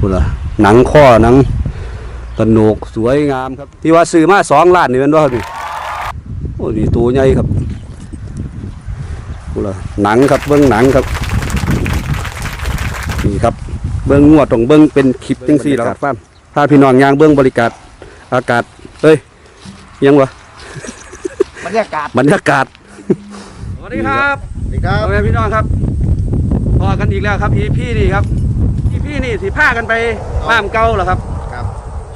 พูดละหนังข้อหนังตะโหนกสวยงามครับ ที่ว่าซื้อมาสองล้านนี่เป็นว่าครับนี่โอ้นี่ตัวใหญ่ครับพูดละหนังครับเบิ้งหนังครับนี่ครับเบิ้งงวดตรงเบิ้งเป็นคลิปจังซี่แล้วครับพาพี่น้องยางเบิ้งบริการอากาศเอ้ยยังวะบรรยากาศบรรยากาศสวัสดีครับสวัสดีครับพ่อแม่พี่น้องครับพอกันอีกแล้วครับ EP นี่ครับ EP นี่สิพากันไปฟาร์มเก่าเหรอครับ ครับ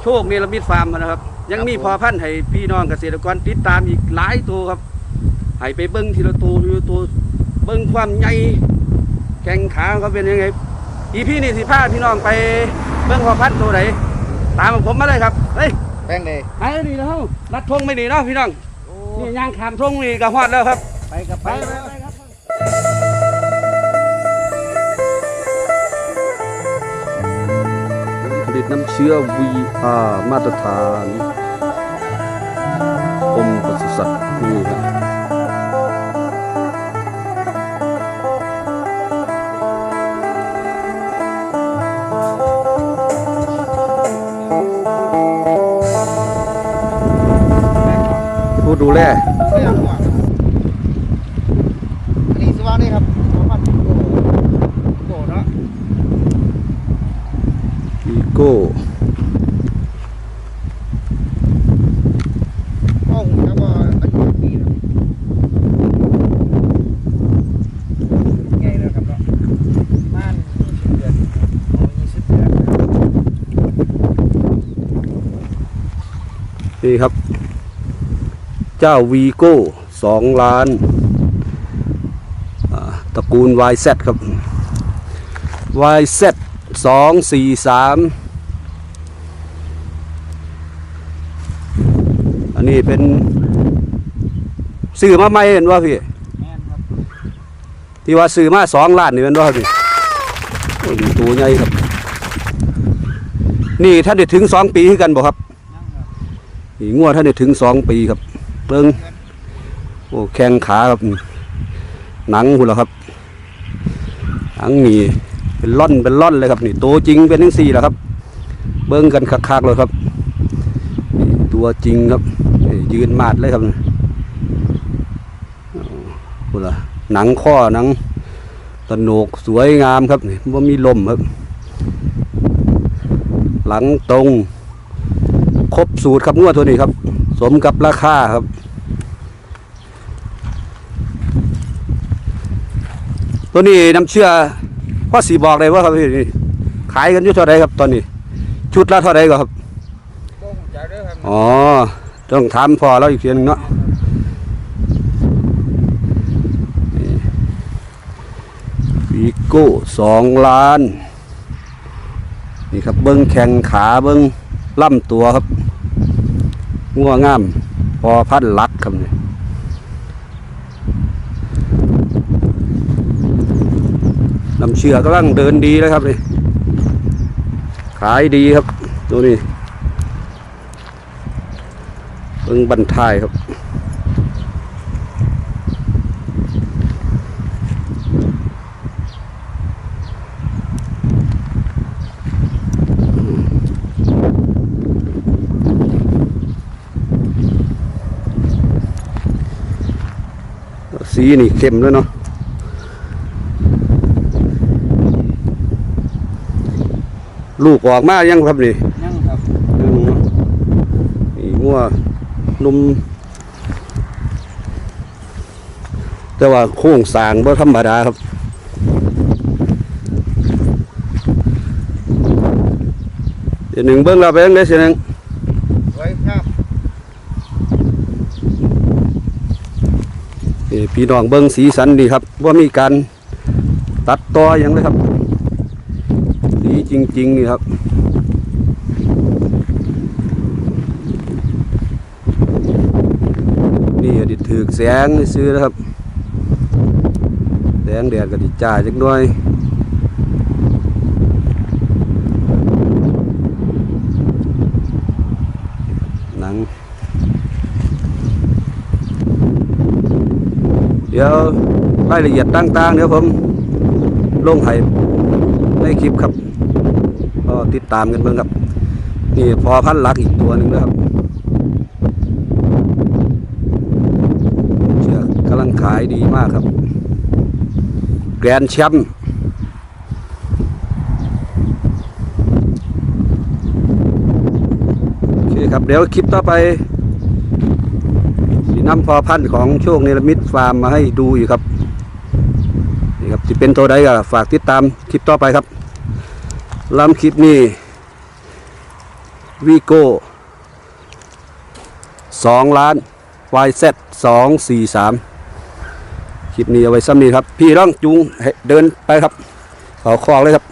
โชคเนรมิตฟาร์มนะครับ ยังมีพอพันธุ์ให้พี่น้องเกษตรกรติดตามอีกหลายตัวครับให้ไปเบิ้งทีละตัวทีละตัวเบิ้งความใหญ่แข้งขาเขาเป็นยังไง EP นี่สิพาพี่น้องไปเบิ้งพอพันธุ์ตัวไหนตามผมมาเลยครับเฮ้ยแป้งเลยไปนี่นะเฮาลัดทงไม่ดีเนาะพี่น้องนี่ย่างขามทงนี่ก็ฮอดแล้วครับ ไปกับไปผลิตน้ำ เชื้อ VR มาตรฐานกรมปศุสัตว์นี่ครับผู้ดูแล ไม่อยากห่วงอันนี้สว่างนี่ครับสว่างโก้โก้เนาะ อีโก้ ห้องแล้วก็อายุปีนะไงนะครับเนาะบ้านยี่สิบเดือนโอ้ยี่สิบเดือนนะครับ นี่ครับ เจ้าวีโก้สองล้านอ่าตระกูล YZ ครับ YZ สองสี่สามอันนี้เป็นซื้อมาใหม่เห็นว่าพี่แม่นครับที่ว่าซื้อมาสองล้านนี่เป็นว่าพี่โอ้ยตัวใหญ่ครับ นี่ท่านได้ถึงสองปีคือกันบ่ครับนั่งครับ นี่งวดท่านได้ถึงสองปีครับเบิ้งโอ้แข้งขาครับ หนังหุ่นแล้วครับ หนังนี่เป็นล่อนเป็นล่อนเลยครับนี่ตัวจริงเป็นทั้งสี่แหละครับ เบิ้งกันคักๆเลยครับ ตัวจริงครับ ยืนมาดเลยครับหุ่นละหนังข้อหนังตโหนกสวยงามครับนี่ว่ามีลมครับ หลังตรง ครบสูตรครับงวดตัวนี้ครับ สมกับราคาครับตัวนี้น้ำเชื่อพ่อสีบอกเลยว่าครับพี่นี่ขายกันอยู่เท่าไรครับตอนนี้ ชุดละเท่าไรก็ครับโก้หูจักเด้อครับอ๋อต้องถามพอเราอีกเพียหนึงเนาะวีโก้สองล้าน นี่ครับเบิ้งแข้งขาเบิ้ง ล่ำตัวครับงัวงาม พอพันลักครับเนี่ยนำเชือกำลังเดินดีแล้วครับนี่ขายดีครับ ตัวนี้เบิ้งบันทายครับ สีนี่เข้มแล้วเนาะลูกออกมายังครับนี่นั่งครับยังเนาะนี่งัวนุ่มแต่ว่าโค้งสร้างบ่ธรรมดาครับเดี๋ยวหนึ่งเบิ้งเราไปยังได้เสียหนึ่งไว้ครับ พี่น้องเบิ้งสีสันดีครับว่ามีการตัดต่ออย่างไรครับดีจริงๆนี่ครับนี่อดิถือแสงซื้อนะครับ แสงแดดก็ดิจ่าจักหน่อย หนัง เดี๋ยวรายละเอียดต่างๆเดี๋ยวผมลงให้ในคลิปครับก็ติดตามกันเบิ่งครับ นี่พอพันลักอีกตัวหนึ่งนะครับเชือกกำลังขายดีมากครับ แกรนแชมป์โอเคครับ เดี๋ยวคลิปต่อไป น้ำพอพันธุ์ของโชคเนรมิตฟาร์มมาให้ดูอีกครับนี่ครับที่เป็นตัวใดก็ฝากติดตามคลิปต่อไปครับลำคลิปนี้วีโก้สองล้าน YZ สองสี่สามคลิปนี้เอาไว้ซ้ำนี้ครับ พี่ร่องจุงเดินไปครับเขาคลอกเลยครับ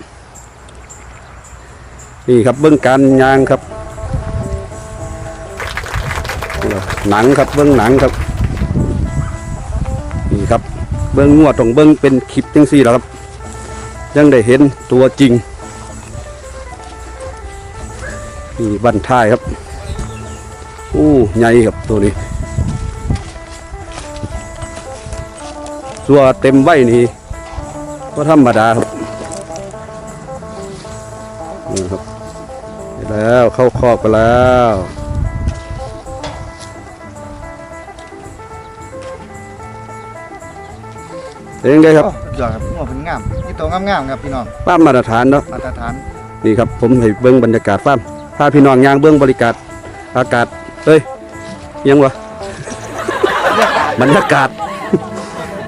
นี่ครับเบื้องการยางครับ หนังครับเบื้องหนังครับนี่ครับเบิ้องงวดของเบิ้องเป็นคลิปจังสี่แล้วครับ ยังได้เห็นตัวจริงนี่บันท้ายครับอู้ใหญ่ครับตัวนี้ตัวเต็มใบนี่ก็ธรรมดาครับนี่ครับแล้วเข้าคอกไปแล้ว เป็นยังไงครับโอ้สุดยอดครับหัวเป็นงามนี่ตัวงามๆครับพี่น้องป้ามมาตรฐานเนาะมาตรฐานนี่ครับผมให้เบิ้งบรรยากาศฟาร์มพาพี่น้องย่างเบิ้งบริการอากาศเอ้ยยังวะบรรยากาศ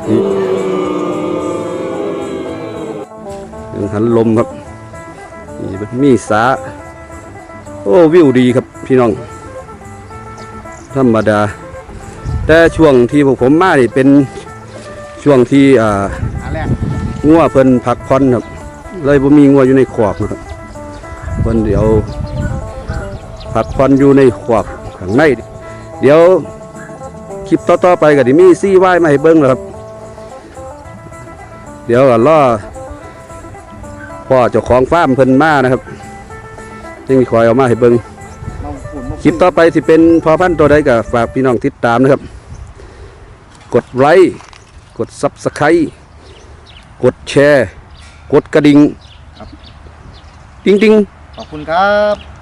นี่ยังหันลมครับนี่มันมีสาโอ้วิวดีครับพี่น้อง ธรรมดา แต่ช่วงที่พวกผมมานี่เป็น ช่วงที่อ่าหาแรกงัวเพิ่นพักผ่อนครับเลยบ่มีงัวอยู่ในขวากนะครับเพิ่นเดี๋ยวพักผ่อนอยู่ในขวากข้างในเดี๋ยวคลิปต่อๆไปก็สิมีซี่วายมาให้เบิ่งแล้วครับ เดี๋ยวก็รอพ่อเจ้าของฟาร์มเพิ่นมานะครับยังคอยเอามาให้เบิ่งมาพูดมาคลิปต่อไปที่เป็นพอพันธุ์ตัวใดก็ฝากพี่น้องติดตามนะครับ กดไลค์ กดซับสไครต์กดแชร์ กดกระดิ่ง ครับติ๊งติ๊งขอบคุณครับ